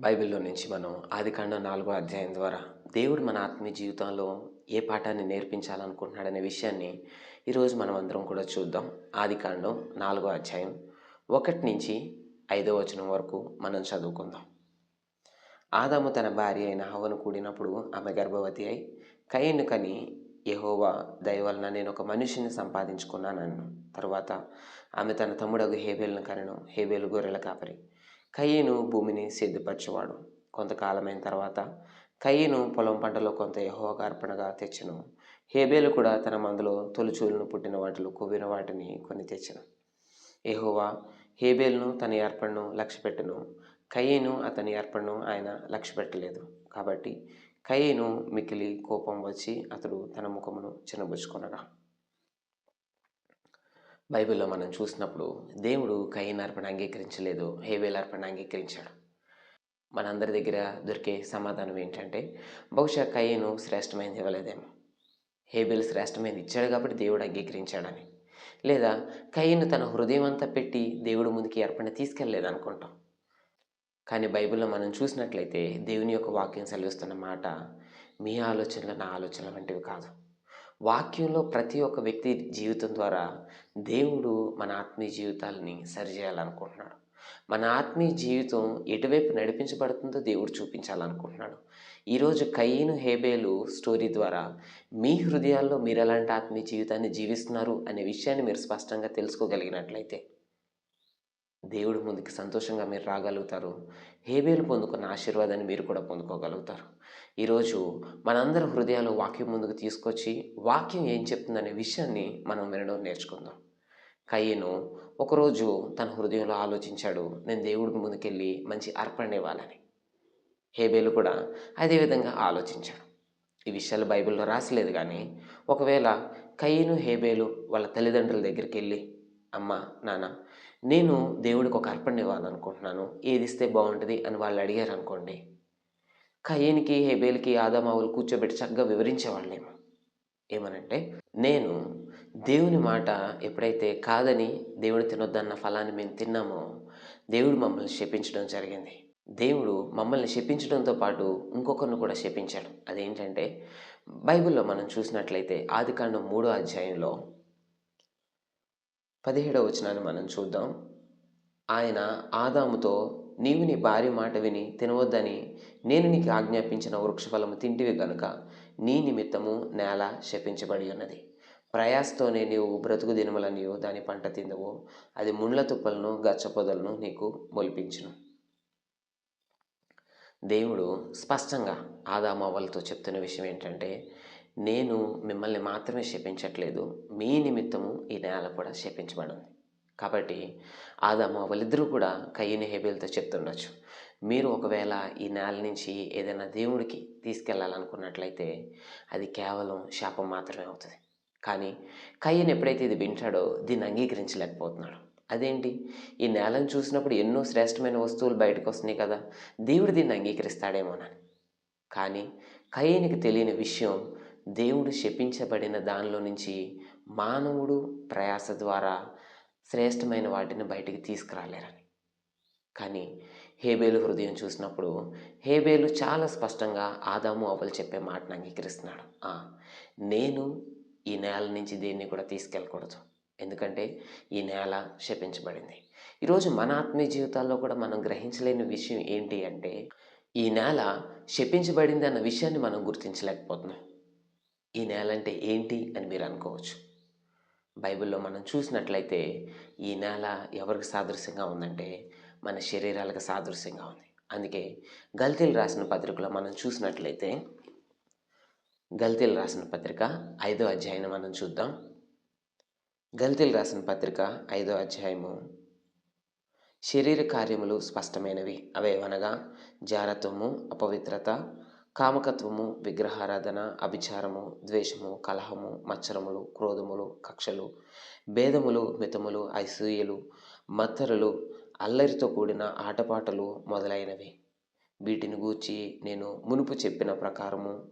బైబిల్‌లో నుంచి మనం ఆదికాండం నాలుగో అధ్యాయం ద్వారా దేవుడు మన ఆత్మీయ జీవితంలో ఏ పాఠాన్ని నేర్పించాలనుకుంటున్నాడనే విషయాన్ని ఈరోజు మనం అందరం కూడా చూద్దాం. ఆదికాండం నాలుగో అధ్యాయం ఒకటి నుంచి ఐదో వచనం వరకు మనం చదువుకుందాం. ఆదాము తన భార్య అయిన హవను కూడినప్పుడు ఆమె గర్భవతి అయి కయ్యను కని యహోవా దయవలన నేను ఒక మనిషిని సంపాదించుకున్నానన్ను తర్వాత ఆమె తన తమ్ముడగు హేబేల్ను కనను హేబేలు గొర్రెల కాపరి. కయ్యను భూమిని సిద్ధపరచేవాడు. కొంతకాలమైన తర్వాత కయ్యను పొలం పంటలో కొంత యెహోవాకు అర్పణగా తెచ్చను. హేబేలు కూడా తన మందులో తొలిచూలను పుట్టిన వాటిలో కొవ్విన వాటిని కొని తెచ్చను. ఎహోవా హేబేల్ను తన అర్పణను లక్ష్యపెట్టను. కయ్యను అతని అర్పణను ఆయన లక్ష్యపెట్టలేదు. కాబట్టి కయ్యను మికిలి కోపం వచ్చి అతడు తన ముఖమును చిన్నబుచ్చుకొనగా బైబిల్లో మనం చూసినప్పుడు దేవుడు కయ్యన్ అర్పణ అంగీకరించలేదు హేవేల్ అర్పణ అంగీకరించాడు. మనందరి దగ్గర దొరికే సమాధానం ఏంటంటే బహుశా కయ్యను శ్రేష్టమైనది ఇవ్వలేదేమో. హేబెల్ శ్రేష్టమైనది ఇచ్చాడు కాబట్టి దేవుడు అంగీకరించాడని. లేదా కయ్యను తన హృదయం అంతా పెట్టి దేవుడి ముందుకి అర్పణ తీసుకెళ్ళలేదు అనుకుంటాం. కానీ బైబిల్లో మనం చూసినట్లయితే దేవుని యొక్క వాక్యం సెలవిస్తున్న మాట మీ ఆలోచనలు నా ఆలోచనలు వంటివి కాదు. వాక్యంలో ప్రతి ఒక్క వ్యక్తి జీవితం ద్వారా దేవుడు మన ఆత్మీయ జీవితాలని సరిచేయాలనుకుంటున్నాడు. మన ఆత్మీయ జీవితం ఎటువైపు నడిపించబడుతుందో దేవుడు చూపించాలనుకుంటున్నాడు. ఈరోజు కయ్యను హేబేలు స్టోరీ ద్వారా మీ హృదయాల్లో మీరు ఎలాంటి ఆత్మీయ జీవితాన్ని జీవిస్తున్నారు అనే విషయాన్ని మీరు స్పష్టంగా తెలుసుకోగలిగినట్లయితే దేవుడి ముందుకి సంతోషంగా మీరు రాగలుగుతారు. హేబేలు పొందుకున్న ఆశీర్వాదాన్ని మీరు కూడా పొందుకోగలుగుతారు. ఈరోజు మనందరి హృదయాలు వాక్యం ముందుకు తీసుకొచ్చి వాక్యం ఏం చెప్తుందనే విషయాన్ని మనం వినడం నేర్చుకుందాం. కయ్యను ఒకరోజు తన హృదయంలో ఆలోచించాడు నేను దేవుడికి ముందుకెళ్ళి మంచి అర్పణ ఇవ్వాలని. హేబేలు కూడా అదేవిధంగా ఆలోచించాడు. ఈ విషయాలు బైబిల్లో రాసలేదు కానీ ఒకవేళ కయ్యను హేబేలు వాళ్ళ తల్లిదండ్రుల దగ్గరికి వెళ్ళి అమ్మ నాన్న నేను దేవుడికి ఒక అర్పణ ఇవ్వాలనుకుంటున్నాను ఏది ఇస్తే బాగుంటుంది అని వాళ్ళు అడిగారు అనుకోండి కయ్యనికి హెబేల్కి ఆదామావులు కూర్చోబెట్టి చక్కగా వివరించేవాళ్ళేమో. ఏమనంటే నేను దేవుని మాట ఎప్పుడైతే కాదని దేవుడు తినొద్దన్న ఫలాన్ని మేము తిన్నామో దేవుడు మమ్మల్ని శపించడం జరిగింది. దేవుడు మమ్మల్ని శపించడంతో పాటు ఇంకొకరిని కూడా శపించాడు. అదేంటంటే బైబిల్లో మనం చూసినట్లయితే ఆదికాండం మూడో అధ్యాయంలో పదిహేడవ వచనాన్ని మనం చూద్దాం. ఆయన ఆదాముతో నీవు నీ భార్య మాట విని తినవద్దని నేను నీకు ఆజ్ఞాపించిన వృక్షఫలము తింటివి గనుక నీ నిమిత్తము నేల శపించబడి ఉన్నది. ప్రయాసతోనే నీవు బ్రతుకు దినములనియో దాని పంట తిందవో. అది ముండ్ల తుప్పలను గచ్చ పొదలను నీకు మొలిపించును. దేవుడు స్పష్టంగా ఆదామవ్వలతో చెప్తున్న విషయం ఏంటంటే నేను మిమ్మల్ని మాత్రమే శపించట్లేదు. మీ నిమిత్తము ఈ నేల కూడా శపించబడింది. కాబట్టి ఆదామవ్వలిద్దరూ కూడా కయ్యని హేబేల్తో చెప్తుండొచ్చు. మీరు ఒకవేళ ఈ నేల నుంచి ఏదైనా దేవుడికి తీసుకెళ్ళాలనుకున్నట్లయితే అది కేవలం శాపం మాత్రమే అవుతుంది. కానీ కయ్యని ఎప్పుడైతే ఇది వింటాడో దీన్ని అంగీకరించలేకపోతున్నాడు. అదేంటి? ఈ నేలను చూసినప్పుడు ఎన్నో శ్రేష్టమైన వస్తువులు బయటకు వస్తున్నాయి కదా దేవుడు దీన్ని అంగీకరిస్తాడేమోనని. కానీ కయ్యనికి తెలియని విషయం దేవుడు శపించబడిన దానిలో నుంచి మానవుడు ప్రయాస ద్వారా శ్రేష్టమైన వాటిని బయటికి తీసుకురాలేరని. కానీ హేబేలు హృదయం చూసినప్పుడు హేబేలు చాలా స్పష్టంగా ఆదాము అవలు చెప్పే మాటను అంగీకరిస్తున్నాడు. నేను ఈ నేల నుంచి దేన్ని కూడా తీసుకెళ్ళకూడదు. ఎందుకంటే ఈ నేల శపించబడింది. ఈరోజు మన ఆత్మీయ జీవితాల్లో కూడా మనం గ్రహించలేని విషయం ఏంటి అంటే ఈ నేల శపించబడింది అన్న విషయాన్ని మనం గుర్తించలేకపోతున్నాం. ఈ నేల అంటే ఏంటి అని మీరు అనుకోవచ్చు. బైబిల్లో మనం చూసినట్లయితే ఈ నేల ఎవరికి సాదృశ్యంగా ఉందంటే మన శరీరాలకు సాదృశ్యంగా ఉంది. అందుకే గల్తీలు రాసిన పత్రికలో మనం చూసినట్లయితే గల్తీలు రాసిన పత్రిక ఐదో అధ్యాయం మనం చూద్దాం. గల్తీలు రాసిన పత్రిక ఐదో అధ్యాయము. శరీర కార్యములు స్పష్టమైనవి. అవేవనగా జారత్వము అపవిత్రత కామకత్వము విగ్రహారాధన అభిచారము ద్వేషము కలహము మచ్చరములు క్రోధములు కక్షలు భేదములు మితములు ఐసూయలు మత్తరులు అల్లరితో కూడిన ఆటపాటలు మొదలైనవి. వీటిని గూర్చి నేను మునుపు చెప్పిన ప్రకారము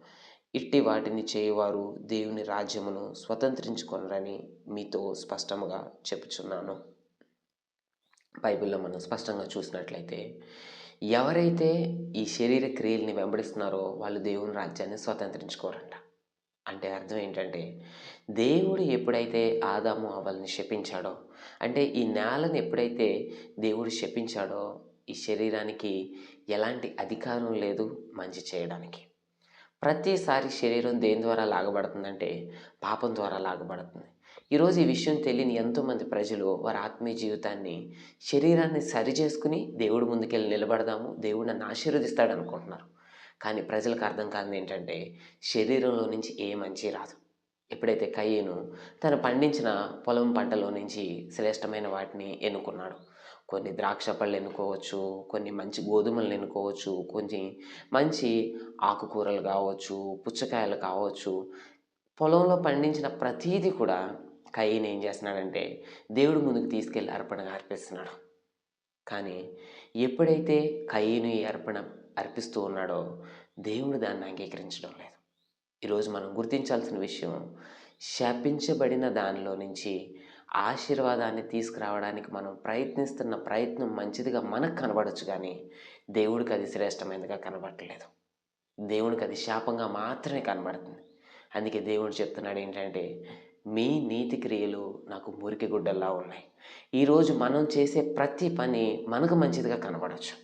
ఇట్టి వాటిని చేయవారు దేవుని రాజ్యమును స్వతంత్రించుకొనరని మీతో స్పష్టముగా చెప్పుచున్నాను. బైబిల్లో మనం స్పష్టంగా చూసినట్లయితే ఎవరైతే ఈ శరీర క్రియల్ని వెంబడిస్తున్నారో వాళ్ళు దేవుని రాజ్యాన్ని స్వతంత్రించుకోరంట. అంటే అర్థం ఏంటంటే దేవుడు ఎప్పుడైతే ఆదాము అవల్ని శపించాడో అంటే ఈ నేలను ఎప్పుడైతే దేవుడు శపించాడో ఈ శరీరానికి ఎలాంటి అధికారం లేదు మంచి చేయడానికి. ప్రతిసారి శరీరం దేని ద్వారా లాగబడుతుందంటే పాపం ద్వారా లాగబడుతుంది. ఈరోజు ఈ విషయం తెలియని ఎంతోమంది ప్రజలు వారి ఆత్మీయ జీవితాన్ని శరీరాన్ని సరి చేసుకుని దేవుడి ముందుకెళ్ళి నిలబడదాము దేవుడు నన్ను ఆశీర్వదిస్తాడు అనుకుంటున్నారు. కానీ ప్రజలకు అర్థం కానిది ఏంటంటే శరీరంలో నుంచి ఏ మంచి రాదు. ఎప్పుడైతే కయ్యను తను పండించిన పొలం పంటలో నుంచి శ్రేష్టమైన వాటిని ఎన్నుకున్నాడు. కొన్ని ద్రాక్ష పళ్ళు ఎన్నుకోవచ్చు కొన్ని మంచి గోధుమలు ఎన్నుకోవచ్చు కొన్ని మంచి ఆకుకూరలు కావచ్చు పుచ్చకాయలు కావచ్చు. పొలంలో పండించిన ప్రతీది కూడా కయ్యను ఏం చేస్తున్నాడంటే దేవుడు ముందుకు తీసుకెళ్ళి అర్పణగా అర్పిస్తున్నాడు. కానీ ఎప్పుడైతే కయ్యను ఈ అర్పణ అర్పిస్తూ ఉన్నాడో దేవుడు దాన్ని అంగీకరించడం లేదు. ఈరోజు మనం గుర్తించాల్సిన విషయం శాపించబడిన దానిలో నుంచి ఆశీర్వాదాన్ని తీసుకురావడానికి మనం ప్రయత్నిస్తున్న ప్రయత్నం మంచిదిగా మనకు కనబడచ్చు కానీ దేవుడికి అది శ్రేష్టమైనదిగా కనబడట్లేదు. దేవునికి అది శాపంగా మాత్రమే కనబడుతుంది. అందుకే దేవుడు చెప్తున్నాడు ఏంటంటే మీ నీతి క్రియలు నాకు మురికి గుడ్డల్లా ఉన్నాయి. ఈరోజు మనం చేసే ప్రతి పని మనకు మంచిదిగా కనబడచ్చు.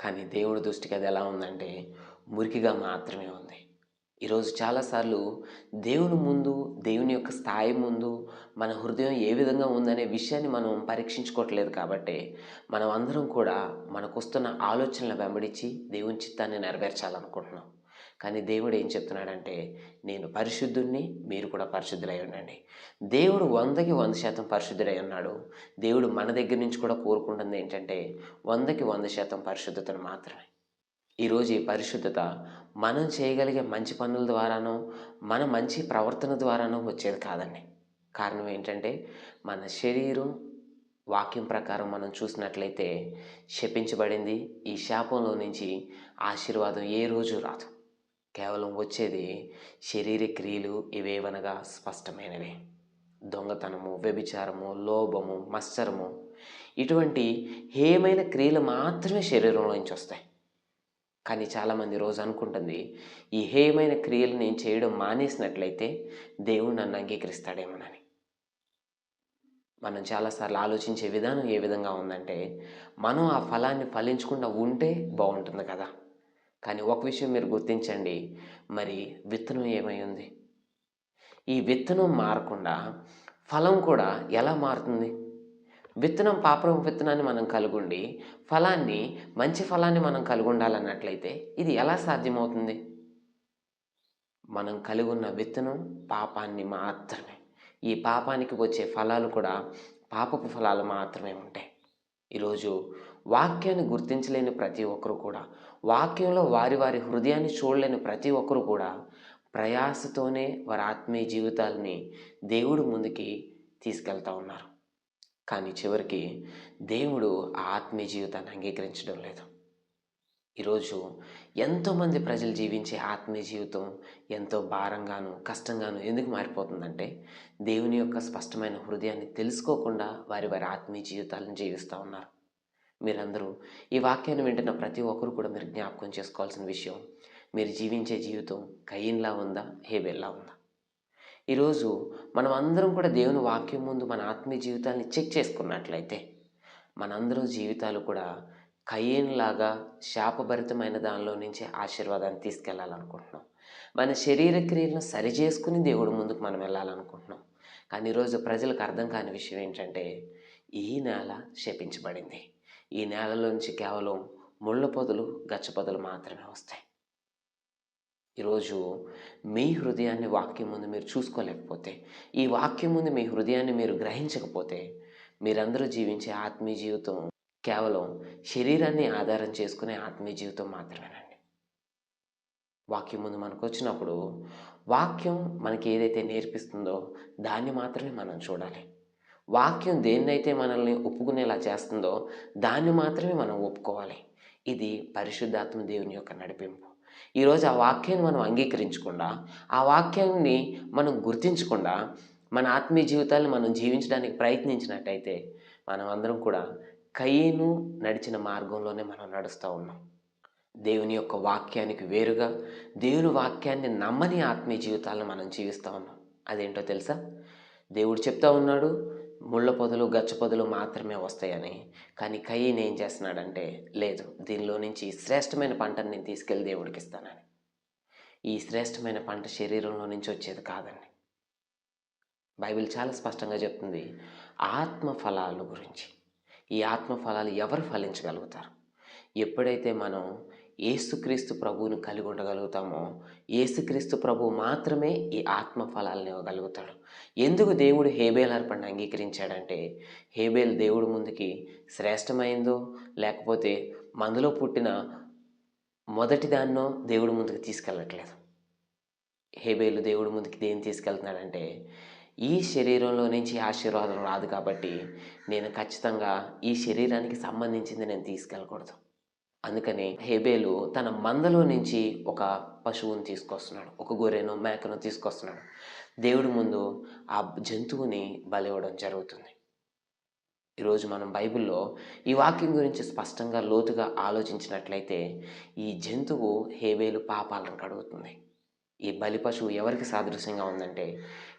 కానీ దేవుడి దృష్టికి అది ఎలా ఉందంటే మురికిగా మాత్రమే ఉంది. ఈరోజు చాలాసార్లు దేవుని ముందు దేవుని యొక్క స్థాయి ముందు మన హృదయం ఏ విధంగా ఉందనే విషయాన్ని మనం పరీక్షించుకోవట్లేదు కాబట్టి మనం అందరం కూడా మనకు వస్తున్న ఆలోచనలు వెంబడించి దేవుని చిత్తాన్ని నెరవేర్చాలనుకుంటున్నాం. కానీ దేవుడు ఏం చెప్తున్నాడంటే నేను పరిశుద్ధుణ్ణి మీరు కూడా పరిశుద్ధులై ఉండండి. దేవుడు వందకి వంద శాతం పరిశుద్ధుడై ఉన్నాడు. దేవుడు మన దగ్గర నుంచి కూడా కోరుకుంటుంది ఏంటంటే వందకి వంద శాతం పరిశుద్ధతను మాత్రమే. ఈరోజు ఈ పరిశుద్ధత మనం చేయగలిగే మంచి పనుల ద్వారానో మన మంచి ప్రవర్తన ద్వారానో వచ్చేది కాదండి. కారణం ఏంటంటే మన శరీరం వాక్యం ప్రకారం మనం చూసినట్లయితే శపించబడింది. ఈ శాపంలో నుంచి ఆశీర్వాదం ఏ రోజు రాదు. కేవలం వచ్చేది శరీర క్రియలు ఇవేవనగా స్పష్టమైనవి. దొంగతనము వ్యభిచారము లోభము మత్సరము ఇటువంటి హేయమైన క్రియలు మాత్రమే శరీరంలో నుంచి వస్తాయి. కానీ చాలామంది రోజు అనుకుంటుంది ఈ హేయమైన క్రియలు నేను చేయడం మానేసినట్లయితే దేవుడు నన్ను అంగీకరిస్తాడేమోనని. మనం చాలాసార్లు ఆలోచించే విధానం ఏ విధంగా ఉందంటే మనం ఆ ఫలాన్ని ఫలించకుండా ఉంటే బాగుంటుంది కదా. కానీ ఒక విషయం మీరు గుర్తించండి. మరి విత్తనం ఏమై ఉంది? ఈ విత్తనం మారకుండా ఫలం కూడా ఎలా మారుతుంది? విత్తనం పాపరం విత్తనాన్ని మనం కలుగుండి ఫలాన్ని మంచి ఫలాన్ని మనం కలిగి ఉండాలన్నట్లయితే ఇది ఎలా సాధ్యమవుతుంది? మనం కలిగి ఉన్న విత్తనం పాపాన్ని మాత్రమే. ఈ పాపానికి వచ్చే ఫలాలు కూడా పాపపు ఫలాలు మాత్రమే ఉంటాయి. ఈరోజు వాక్యాన్ని గుర్తించలేని ప్రతి ఒక్కరు కూడా వాక్యంలో వారి వారి హృదయాన్ని చూడలేని ప్రతి ఒక్కరు కూడా ప్రయాసతోనే వారి ఆత్మీయ జీవితాలని దేవుడు ముందుకి తీసుకెళ్తా ఉన్నారు. కానీ చివరికి దేవుడు ఆ ఆత్మీయ జీవితాన్ని అంగీకరించడం లేదు. ఈరోజు ఎంతోమంది ప్రజలు జీవించే ఆత్మీయ జీవితం ఎంతో భారంగాను కష్టంగాను ఎందుకు మారిపోతుందంటే దేవుని యొక్క స్పష్టమైన హృదయాన్ని తెలుసుకోకుండా వారి వారి ఆత్మీయ జీవితాలను జీవిస్తూ ఉన్నారు. మీరందరూ ఈ వాక్యాన్ని వింటున్న ప్రతి ఒక్కరు కూడా మీరు జ్ఞాపకం చేసుకోవాల్సిన విషయం మీరు జీవించే జీవితం కయ్యిన్లా ఉందా హేబెల్లా ఉందా? ఈరోజు మనం అందరం కూడా దేవుని వాక్యం ముందు మన ఆత్మీయ జీవితాన్ని చెక్ చేసుకున్నట్లయితే మనందరం జీవితాలు కూడా కయ్యేన్లాగా శాపభరితమైన దానిలో నుంచి ఆశీర్వాదాన్ని తీసుకెళ్ళాలనుకుంటున్నాం. మన శరీర క్రియలను సరి చేసుకుని దేవుడి ముందుకు మనం వెళ్ళాలనుకుంటున్నాం. కానీ ఈరోజు ప్రజలకు అర్థం కాని విషయం ఏంటంటే ఈ నేల శపించబడింది. ఈ నేలలోంచి కేవలం ముళ్ళ పొదలు గచ్చపొదలు మాత్రమే వస్తాయి. ఈరోజు మీ హృదయాన్ని వాక్యం ముందు మీరు చూసుకోలేకపోతే ఈ వాక్యం ముందు మీ హృదయాన్ని మీరు గ్రహించకపోతే మీరందరూ జీవించే ఆత్మీయ జీవితం కేవలం శరీరాన్ని ఆధారం చేసుకునే ఆత్మీయ జీవితం మాత్రమేనండి. వాక్యం ముందు మనకు వచ్చినప్పుడు వాక్యం మనకి ఏదైతే నేర్పిస్తుందో దాన్ని మాత్రమే మనం చూడాలి. వాక్యం దేన్నైతే మనల్ని ఒప్పుకునేలా చేస్తుందో దాన్ని మాత్రమే మనం ఒప్పుకోవాలి. ఇది పరిశుద్ధాత్మ దేవుని యొక్క నడిపింపు. ఈరోజు ఆ వాక్యాన్ని మనం అంగీకరించకుండా ఆ వాక్యాన్ని మనం గుర్తించకుండా మన ఆత్మీయ జీవితాన్ని మనం జీవించడానికి ప్రయత్నించినట్టయితే మనం అందరం కూడా కయ్యను నడిచిన మార్గంలోనే మనం నడుస్తూ ఉన్నాం. దేవుని యొక్క వాక్యానికి వేరుగా దేవుని వాక్యాన్ని నమ్మని ఆత్మీయ జీవితాలను మనం జీవిస్తూ ఉన్నాం. అదేంటో తెలుసా? దేవుడు చెప్తా ఉన్నాడు ముళ్ళ పొదలు గచ్చ పొదలు మాత్రమే వస్తాయని. కానీ కయ్యను ఏం చేస్తున్నాడంటే లేదు దీనిలో నుంచి శ్రేష్టమైన పంటను నేను తీసుకెళ్ళి దేవుడికి ఇస్తానని. ఈ శ్రేష్టమైన పంట శరీరంలో నుంచి వచ్చేది కాదండి. బైబిల్ చాలా స్పష్టంగా చెప్తుంది ఆత్మ ఫలాల గురించి. ఈ ఆత్మ ఫలాలు ఎవరు ఫలించగలుగుతారు? ఎప్పుడైతే మనం ఏసుక్రీస్తు ప్రభువుని కలిగి ఉండగలుగుతామో ఏసుక్రీస్తు ప్రభు మాత్రమే ఈ ఆత్మ ఫలాలను ఇవ్వగలుగుతాడు. ఎందుకు దేవుడు హేబేల్ అర్పణ అంగీకరించాడంటే హేబేల్ దేవుడు ముందుకి శ్రేష్టమైందో లేకపోతే మందులో పుట్టిన మొదటి దాన్నో దేవుడు ముందుకు తీసుకెళ్ళట్లేదు. హేబేలు దేవుడు ముందుకి దేన్ని తీసుకెళ్తున్నాడంటే ఈ శరీరంలో నుంచి ఆశీర్వాదం రాదు కాబట్టి నేను ఖచ్చితంగా ఈ శరీరానికి సంబంధించింది నేను తీసుకెళ్ళకూడదు. అందుకని హేబేలు తన మందలో నుంచి ఒక పశువుని తీసుకొస్తున్నాడు ఒక గొర్రెను మేకను తీసుకొస్తున్నాడు. దేవుడి ముందు ఆ జంతువుని బలివ్వడం జరుగుతుంది. ఈరోజు మనం బైబిల్లో ఈ వాక్యం గురించి స్పష్టంగా లోతుగా ఆలోచించినట్లయితే ఈ జంతువు హేబేలు పాపాలను కడుగుతుంది. ఈ బలి పశువు ఎవరికి సాదృశ్యంగా ఉందంటే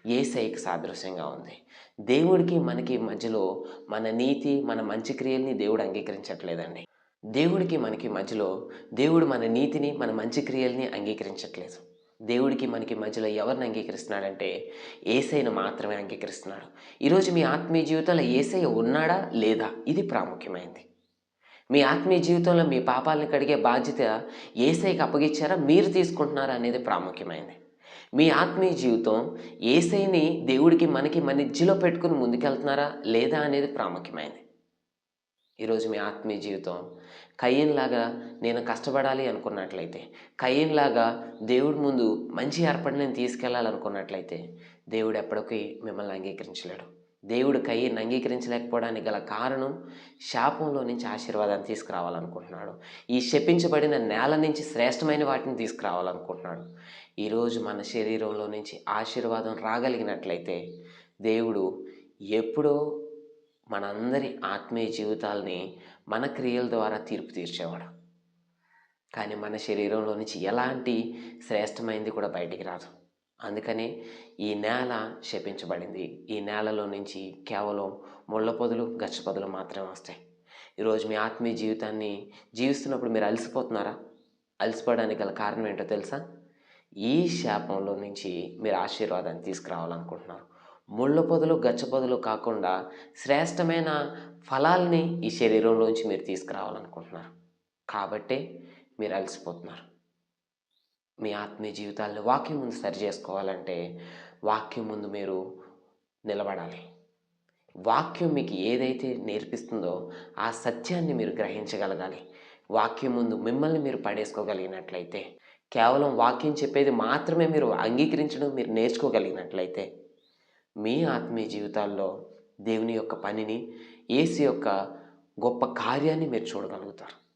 ఏసైకి సాదృశ్యంగా ఉంది. దేవుడికి మనకి మధ్యలో మన నీతి మన మంచి క్రియల్ని దేవుడు అంగీకరించట్లేదండి. దేవుడికి మనకి మధ్యలో దేవుడు మన నీతిని మన మంచి క్రియల్ని అంగీకరించట్లేదు. దేవుడికి మనకి మధ్యలో ఎవరిని అంగీకరిస్తున్నాడంటే ఏసైను మాత్రమే అంగీకరిస్తున్నాడు. ఈరోజు మీ ఆత్మీయ జీవితంలో ఏసై ఉన్నాడా లేదా? ఇది ప్రాముఖ్యమైనది మీ ఆత్మీయ జీవితంలో మీ పాపాలను కడిగే బాధ్యత ఏసైకి అప్పగించారా? మీరు తీసుకుంటున్నారా అనేది ప్రాముఖ్యమైనది మీ ఆత్మీయ జీవితం ఏసైని దేవుడికి మనకి మధ్యలో పెట్టుకుని ముందుకెళ్తున్నారా లేదా అనేది ప్రాముఖ్యమైనది ఈరోజు మీ ఆత్మీయ జీవితం. కయ్యన్లాగా నేను కష్టపడాలి అనుకున్నట్లయితే కయ్యన్లాగా దేవుడి ముందు మంచి ఏర్పడిని నేను తీసుకెళ్ళాలనుకున్నట్లయితే దేవుడు ఎప్పటికీ మిమ్మల్ని అంగీకరించలేడు. దేవుడు కయ్యను అంగీకరించలేకపోవడానికి గల కారణం శాపంలో నుంచి ఆశీర్వాదాన్ని తీసుకురావాలనుకుంటున్నాడు. ఈ శపించబడిన నేల నుంచి శ్రేష్టమైన వాటిని తీసుకురావాలనుకుంటున్నాడు. ఈరోజు మన శరీరంలో నుంచి ఆశీర్వాదం రాగలిగినట్లయితే దేవుడు ఎప్పుడో మనందరి ఆత్మీయ జీవితాల్ని మన క్రియల ద్వారా తీర్పు తీర్చేవాడు. కానీ మన శరీరంలో నుంచి ఎలాంటి శ్రేష్టమైంది కూడా బయటికి రాదు. అందుకనే ఈ నేల శపించబడింది. ఈ నేలలో నుంచి కేవలం ముళ్ళ పొదలు గచ్చ పొదలు మాత్రమే వస్తాయి. ఈరోజు మీ ఆత్మీయ జీవితాన్ని జీవిస్తున్నప్పుడు మీరు అలసిపోతున్నారా? అలసిపోవడానికి గల కారణం ఏంటో తెలుసా? ఈ శాపంలో నుంచి మీరు ఆశీర్వాదాన్ని తీసుకురావాలనుకుంటున్నారు. ముళ్ళ పొదలు గచ్చ పొదలు కాకుండా శ్రేష్టమైన ఫలాల్ని ఈ శరీరంలోంచి మీరు తీసుకురావాలనుకుంటున్నారు. కాబట్టి మీరు అలసిపోతున్నారు. మీ ఆత్మీయ జీవితాల్లో వాక్యం ముందు సరి చేసుకోవాలంటే వాక్యం ముందు మీరు నిలబడాలి. వాక్యం మీకు ఏదైతే నేర్పిస్తుందో ఆ సత్యాన్ని మీరు గ్రహించగలగాలి. వాక్యం ముందు మిమ్మల్ని మీరు పడేసుకోగలిగినట్లయితే కేవలం వాక్యం చెప్పేది మాత్రమే మీరు అంగీకరించడం మీరు నేర్చుకోగలిగినట్లయితే మీ ఆత్మీయ జీవితాల్లో దేవుని యొక్క పనిని ఏసు యొక్క గొప్ప కార్యాన్ని మీరు చూడగలుగుతారు.